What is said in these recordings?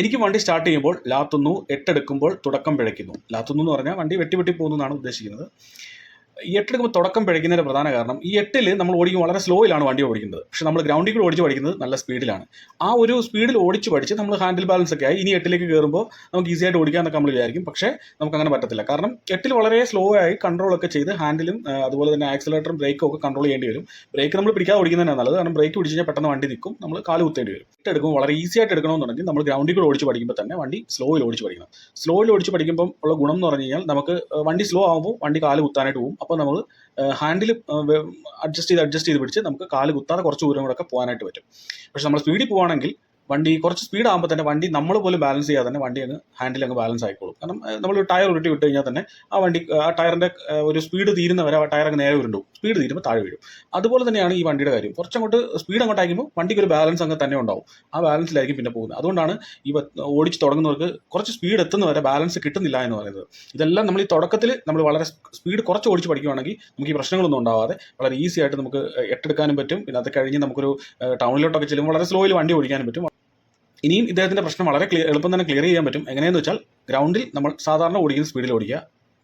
എനിക്ക് വണ്ടി സ്റ്റാർട്ട് ചെയ്യുമ്പോൾ ലാത്തുന്നു എട്ടെടുക്കുമ്പോൾ തുടക്കം പിഴയ്ക്കുന്നു. ലാത്തുന്നു എന്ന് പറഞ്ഞാൽ വണ്ടി വെട്ടി വെട്ടി പോകുന്നു എന്നാണ് ഉദ്ദേശിക്കുന്നത്. ഈ എട്ടെടുക്കുമ്പോൾ തുടക്കം പിഴയ്ക്കുന്നതിന്റെ പ്രധാന കാരണം ഈ എട്ടിൽ നമ്മൾ ഓടിക്കുമ്പോൾ വളരെ സ്ലോയിലാണ് വണ്ടി ഓടിക്കുന്നത്. പക്ഷെ നമ്മൾ ഗ്രൗണ്ടിൽ കൂടെ ഓടിച്ച് പഠിക്കുന്നത് നല്ല സ്പീഡിലാണ് ആ ഒരു സ്പീഡിൽ ഓടിച്ച് പഠിച്ച് നമ്മൾ ഹാൻഡിൽ ബാലൻസ് ഒക്കെ ആയി ഇനി എട്ടിലേക്ക് കയറുമ്പോൾ നമുക്ക് ഈസി ആയിട്ട് ഓടിക്കാമെന്നൊക്കെ നമ്മൾ വിചാരിക്കും. പക്ഷേ നമുക്ക് അങ്ങനെ പറ്റത്തില്ല. കാരണം എട്ടിൽ വളരെ സ്ലോ ആയി കൺട്രോൾ ഒക്കെ ചെയ്ത് ഹാൻഡിലും അതുപോലെ തന്നെ ആക്സിലേറ്ററും ബ്രേക്കും ഒക്കെ കൺട്രോൾ ചെയ്യേണ്ടി വരും. ബ്രേക്ക് നമ്മൾ പിടിക്കാതെ ഓടിക്കുന്നതന്നെ നല്ലത്. കാരണം ബ്രേക്ക് പിടിച്ച് കഴിഞ്ഞാൽ പെട്ടെന്ന് വണ്ടി നിൽക്കും. നമ്മൾ കാൽ കുത്തേണ്ടി വരും. എടുക്കുമ്പോൾ വളരെ ഈസി ആയിട്ട് എടുക്കണമെന്നുണ്ടെങ്കിൽ നമ്മൾ ഗ്രൗണ്ടിൽ കൂടെ ഓടിച്ച് പഠിക്കുമ്പോൾ തന്നെ വണ്ടി സ്ലോയിൽ ഓടിച്ച് പഠിക്കണം. സ്ലോയിൽ ഓടിച്ച് പഠിക്കുമ്പോൾ ഉള്ള ഗുണം എന്ന് പറഞ്ഞു കഴിഞ്ഞാൽ നമുക്ക് വണ്ടി സ്ലോ ആകുമ്പോൾ വണ്ടി കാൽ കുത്താനായിട്ട് പോകും. അപ്പോൾ നമ്മൾ ഹാൻഡിൽ അഡ്ജസ്റ്റ് ചെയ്ത് അഡ്ജസ്റ്റ് ചെയ്ത് പിടിച്ച് നമുക്ക് കാൽ കുത്താതെ കുറച്ച് ദൂരം കൂടെ ഒക്കെ പോകാനായിട്ട് പറ്റും. പക്ഷെ നമ്മൾ സ്പീഡിൽ പോവുകയാണെങ്കിൽ വണ്ടി കുറച്ച് സ്പീഡ് ആകുമ്പോൾ തന്നെ വണ്ടി നമ്മൾ പോലും ബാലൻസ് ചെയ്യാതെ തന്നെ വണ്ടി അങ്ങ് ഹാൻഡിൽ അങ്ങ് ബാലൻസ് ആയിക്കോളും. കാരണം നമ്മൾ ടയർ ഉരുട്ടി വിട്ട് കഴിഞ്ഞാൽ തന്നെ ആ വണ്ടി ആ ടയറിന്റെ ഒരു സ്പീഡ് തീരുന്നവരെ ആ ടയർ അങ്ങ് നേരെ ഉരുണ്ടും. സ്പീഡ് തീരുമ്പോൾ താഴെ വീഴും. അതുപോലെ തന്നെയാണ് ഈ വണ്ടിയുടെ കാര്യം. കുറച്ചങ്ങോട്ട് സ്പീഡ് അങ്ങോട്ട് അയക്കുമ്പോൾ വണ്ടിക്ക് ഒരു ബാലൻസ് അങ്ങ് തന്നെ ഉണ്ടാവും. ആ ബാലൻസിലായിരിക്കും പിന്നെ പോകുന്നത്. അതുകൊണ്ടാണ് ഈ ഓടിച്ച് തുടങ്ങുന്നവർക്ക് കുറച്ച് സ്പീഡ് എത്തുന്നവരെ ബാലൻസ് കിട്ടുന്നില്ല എന്ന് പറയുന്നത്. ഇതെല്ലാം നമ്മൾ ഈ തുടക്കത്തിൽ നമ്മൾ വളരെ സ്പീഡ് കുറച്ച് ഓടിച്ച് പഠിക്കുകയാണെങ്കിൽ നമുക്ക് ഈ പ്രശ്നങ്ങളൊന്നും ഉണ്ടാവാതെ വളരെ ഈസി ആയിട്ട് നമുക്ക് എട്ടെടുക്കാനും പറ്റും. പിന്നെ അത് കഴിഞ്ഞ് നമുക്കൊരു ടൗണിലോട്ടൊക്കെ ചെല്ലുമ്പോൾ വളരെ സ്ലോയിൽ വണ്ടി ഓടിക്കാനും പറ്റും. ഇനിയും ഇദ്ദേഹത്തിന്റെ പ്രശ്നം വളരെ ക്ലിയർ എളുപ്പം തന്നെ ക്ലിയർ ചെയ്യാൻ പറ്റും. എങ്ങനെയെന്ന് വെച്ചാൽ ഗ്രൗണ്ടിൽ നമ്മൾ സാധാരണ ഓടിക്കുന്ന സ്പീഡിൽ ഓടിക്കുക.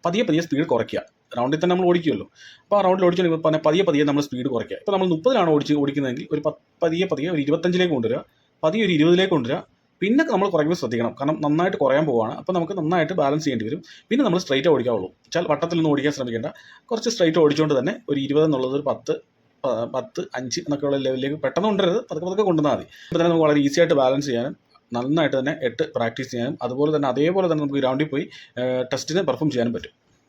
പതിയെ പതിയെ സ്പീഡ് കുറയ്ക്കുക. റൗണ്ടിൽ തന്നെ നമ്മൾ ഓടിക്കുമല്ലോ. അപ്പോൾ ആ റൗണ്ടിൽ ഓടിച്ചു കഴിഞ്ഞാൽ പതിയെ പതിയെ നമ്മൾ സ്പീഡ് കുറയ്ക്കുക. ഇപ്പോൾ നമ്മൾ മുപ്പതിലാണ് ഓടിച്ച് ഓടിക്കുന്നതെങ്കിൽ ഒരു പതിയെ പതിയെ ഒരു ഇരുപത്തഞ്ചിലേക്ക് കൊണ്ടുവരിക. പതിയെ ഒരു ഇരുപതിലേക്ക് കൊണ്ടുവരിക. പിന്നെ നമ്മൾ കുറയ്ക്കുമ്പോൾ ശ്രദ്ധിക്കണം. കാരണം നന്നായിട്ട് കുറയാൻ പോവുകയാണ്. അപ്പോൾ നമുക്ക് നന്നായിട്ട് ബാലൻസ് ചെയ്യേണ്ടി വരും. പിന്നെ നമ്മൾ സ്ട്രൈറ്റ് ഓടിക്കാവുള്ളൂ. വെച്ചാൽ നിന്ന് ഓടിക്കാൻ ശ്രമിക്കേണ്ട. കുറച്ച് സ്ട്രൈറ്റ് ഓടിച്ചുകൊണ്ട് തന്നെ ഒരു ഇരുപത് എന്നുള്ളത് ഒരു പത്ത് പത്ത് അഞ്ച് എന്നൊക്കെയുള്ള ലെവലിലേക്ക് പെട്ടെന്ന് കൊണ്ടുവരരുത്. പതുക്കെ പതുക്കെ കൊണ്ടുവന്നാൽ മതി. അപ്പോൾ തന്നെ നമുക്ക് വളരെ ഈസി ആയിട്ട് ബാലൻസ് ചെയ്യാനും നന്നായിട്ട് തന്നെ എട്ട് പ്രാക്ടീസ് ചെയ്യാനും അതുപോലെ തന്നെ അതേപോലെ തന്നെ നമുക്ക് ഗ്രൗണ്ടിൽ പോയി ടെസ്റ്റിന് പെർഫോം ചെയ്യാനും പറ്റും.